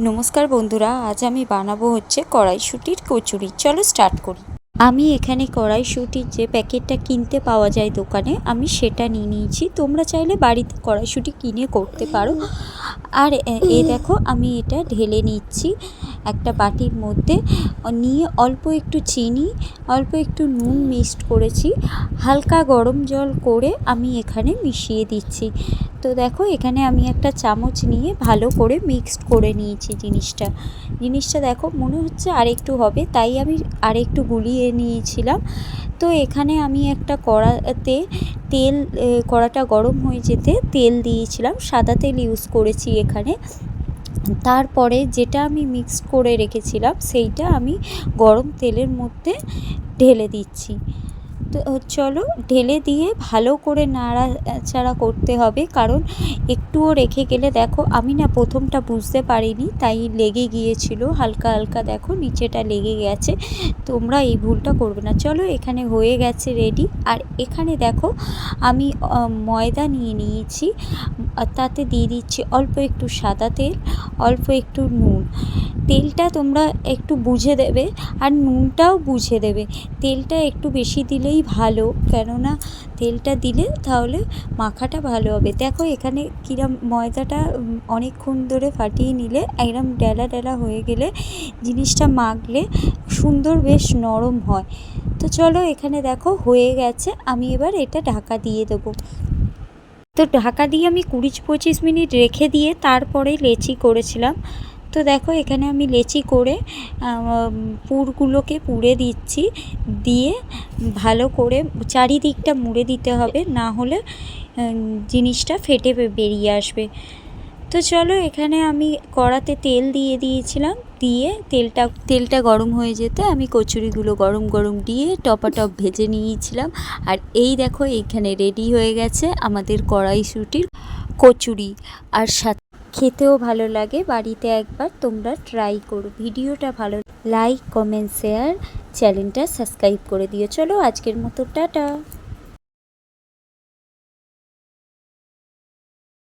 নমস্কার বন্ধুরা, আজ আমি বানাবো হচ্ছে কড়াইশুটির কচুরি। চলো স্টার্ট করি। আমি এখানে কড়াইশুটির যে প্যাকেটটা কিনতে পাওয়া যায় দোকানে, আমি সেটা নিয়ে নিয়েছি। তোমরা চাইলে বাড়িতে কড়াইশুটি কিনে করতে পারো। আর এ- দেখো, আমি এটা ঢেলে নিচ্ছি একটা বাটির মধ্যে। নিয়ে অল্প একটু চিনি, অল্প একটু নুন মিক্সড করেছি। হালকা গরম জল করে আমি এখানে মিশিয়ে দিচ্ছি। তো দেখো, এখানে আমি একটা চামচ নিয়ে ভালো করে মিক্সড করে নিয়েছি জিনিসটা। জিনিসটা দেখো, মনে হচ্ছে আরেকটু হবে, তাই আমি আরেকটু গুলিয়ে নিয়েছিলাম। তো এখানে আমি একটা কড়াতে তেল কড়াটা গরম হয়ে যেতে তেল দিয়েছিলাম, সাদা তেল ইউজ করেছি এখানে। তারপরে যেটা আমি মিক্স করে রেখেছিলাম, সেইটা আমি গরম তেলের মধ্যে ঢেলে দিচ্ছি। তো চলো ঢেলে দিয়ে ভালো করে নাড়াচাড়া করতে হবে। কারণ একটুও রেখে গেলে দেখো আমি না প্রথমটা বুঝতে পারিনি, তাই লেগে গিয়েছিল, হালকা হালকা দেখো নিচেটা লেগে গেছে। তোমরা এই ভুলটা করবে না। চলো এখানে হয়ে গেছে রেডি আর এখানে দেখো আমি ময়দা নিয়ে নিয়েছি, তাতে দিয়ে দিচ্ছি অল্প একটু সাদা তেল, অল্প একটু নুন। তেলটা তোমরা একটু বুঝে দেবে, আর নুনটাও বুঝে দেবে। তেলটা একটু বেশি দিলেই ভালো। কেননা তেলটা দিলে তাহলে মাখাটা ভালো হবে। দেখো এখানে কিরম ময়দাটা অনেকক্ষণ ধরে ফাটিয়ে নিলে একদম ডেলা ডেলা হয়ে গেলে জিনিসটা মাখলে সুন্দর বেশ নরম হয়। তো চলো এখানে দেখো হয়ে গেছে। আমি এবার এটা ঢাকা দিয়ে দেবো। তো ঢাকা দিয়ে আমি কুড়ি পঁচিশ মিনিট রেখে দিয়ে তারপরে লেচি করেছিলাম। তো দেখো এখানে আমি লেচি করে পুরগুলোকে পুড়ে দিচ্ছি। দিয়ে ভালো করে চারিদিকটা মুড়ে দিতে হবে, না হলে জিনিসটা ফেটে বেরিয়ে আসবে। তো চলো এখানে আমি কড়াতে তেল দিয়ে দিয়েছিলাম, দিয়ে তেলটা তেলটা গরম হয়ে যেতে আমি কচুরিগুলো গরম গরম দিয়ে টপাটপ ভেজে নিয়েছিলাম। আর এই দেখো এইখানে রেডি হয়ে গেছে আমাদের কড়াইশুটির কচুরি। আর সাথে, খেতেও ভালো লাগে, বাড়িতে একবার তোমরা ট্রাই করো, ভিডিওটা ভালো লাইক কমেন্ট শেয়ার চ্যানেলটা সাবস্ক্রাইব করে দিও। চলো আজকের মতো টাটা।